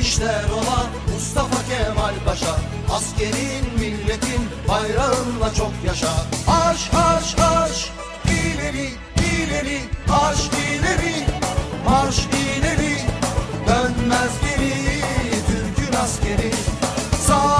işler ola Mustafa Kemal Paşa. Askerin milletin bayrağınla çok yaşa. Arş arş arş ileri ileri. Arş ileri marş ileri. Dönmez geri Türk'ün askeri. Sağ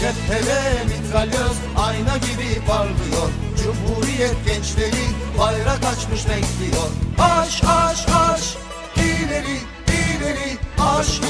Cephede mitralyoz ayna gibi parlıyor. Cumhuriyet gençleri bayrak açmış bekliyor. Aş aş aş ileri ileri aş